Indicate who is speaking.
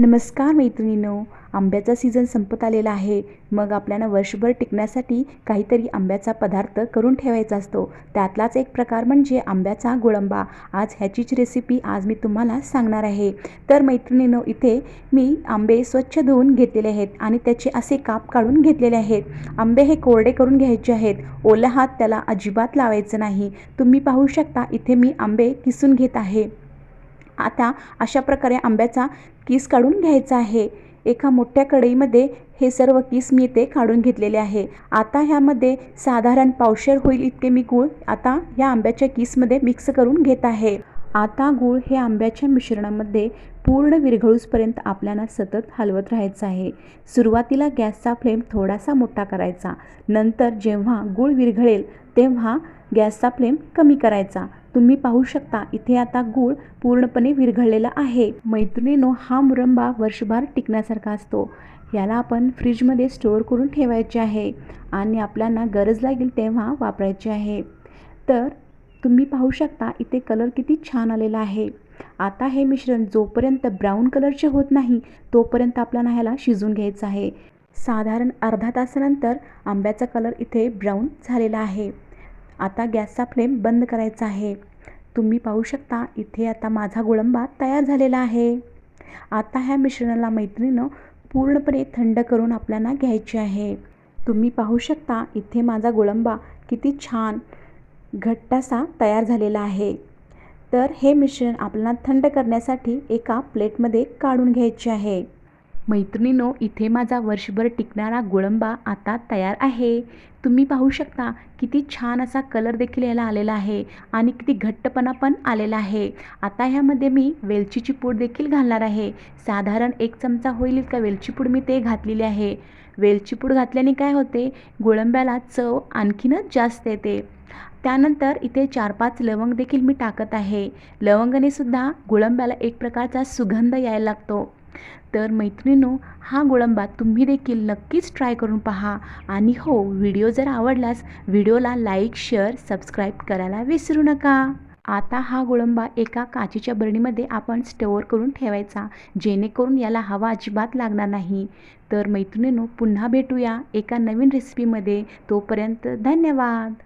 Speaker 1: नमस्कार मैत्रिणीनो आंब्याचा सीझन संपत आलेला आहे. मग आपल्याला वर्षभर टिकण्यासाठी काहीतरी आंब्याचा पदार्थ करून ठेवायचा असतो. त्यातलाच एक प्रकार म्हणजे आंब्याचा गोळंबा. आज ह्याचीच रेसिपी आज मी तुम्हाला सांगणार आहे. तर मैत्रिणीनो इथे मी आंबे स्वच्छ धुवून घेतलेले आहेत आणि त्याचे असे काप काढून घेतलेले आहेत. आंबे हे कोरडे करून घ्यायचे आहेत. ओला हात त्याला अजिबात लावायचं नाही. तुम्ही पाहू शकता इथे मी आंबे किसून घेत आहे. आता अशा प्रकारे आंब्याचा किस काढून घ्यायचा आहे. एका मोठ्या कढईमध्ये हे सर्व किस मी इथे काढून घेतलेले आहे. आता ह्यामध्ये साधारण पावशेर होईल इतके मी गूळ आता ह्या आंब्याच्या किसमध्ये मिक्स करून घेत आहे. आता गूळ हे आंब्याच्या मिश्रणामध्ये पूर्ण विरघळूसपर्यंत आपल्याला सतत हलवत राहायचं आहे. सुरुवातीला गॅसचा फ्लेम थोडासा मोठा करायचा. नंतर जेव्हा गूळ विरघळेल तेव्हा गॅसचा फ्लेम कमी करायचा. तुम्ही पाहू शकता इथे आता गूळ पूर्णपणे विरघळलेला आहे. मैत्रिणीनो हा मुरंबा वर्षभर टिकण्यासारखा असतो. याला आपण फ्रीजमध्ये स्टोअर करून ठेवायचे आहे आणि आपल्याला गरज लागेल तेव्हा वापरायचे आहे. तर तुम्ही पाहू शकता इथे कलर किती छान आलेला आहे. आता हे मिश्रण जोपर्यंत ब्राऊन कलरचे होत नाही तोपर्यंत आपल्याला ह्याला शिजून घ्यायचं आहे. साधारण अर्धा तासानंतर आंब्याचा कलर इथे ब्राऊन झालेला आहे. आता गॅसचा फ्लेम बंद करायचा आहे. तुम्ही पाहू शकता इथे आता माझा गोळंबा तयार झालेला आहे. आता ह्या मिश्रणाला मैत्रिणीनं पूर्णपणे थंड करून आपल्याला घ्यायचे आहे. तुम्ही पाहू शकता इथे माझा गोळंबा किती छान घट्ट असा तयार झालेला आहे. तर हे मिश्रण आपल्याला थंड करण्यासाठी एका प्लेटमध्ये काढून घ्यायचे आहे. मैत्रिणीनो इथे माझा वर्षभर टिकणारा गोळंबा आता तयार आहे. तुम्ही पाहू शकता किती छान असा कलर देखील याला आलेला आहे आणि किती घट्टपणा पण आलेला आहे. आता ह्यामध्ये मी वेलचीची पूड देखील घालणार आहे. साधारण एक चमचा होईल इतका वेलची पूड मी ते घातलेली आहे. वेलची पूड घातल्याने काय होते गोळंब्याला चव आणखीनच जास्त येते. त्यानंतर इथे चार पाच लवंग देखील मी टाकत आहे. लवंगाने सुद्धा गोळंब्याला एक प्रकारचा सुगंध यायला लागतो. तर मैत्रिणीनो हा गोळंबा तुम्ही देखील नक्कीच ट्राय करून पहा. आणि हो व्हिडिओ जर आवडलास व्हिडिओला लाईक शेअर सबस्क्राईब करायला विसरू नका. आता हा गोळंबा एका काचेच्या बरणीमध्ये आपण स्टोअर करून ठेवायचा जेणेकरून याला हवा अजिबात लागणार नाही. तर मैत्रिणीनो पुन्हा भेटूया एका नवीन रेसिपीमध्ये तोपर्यंत धन्यवाद!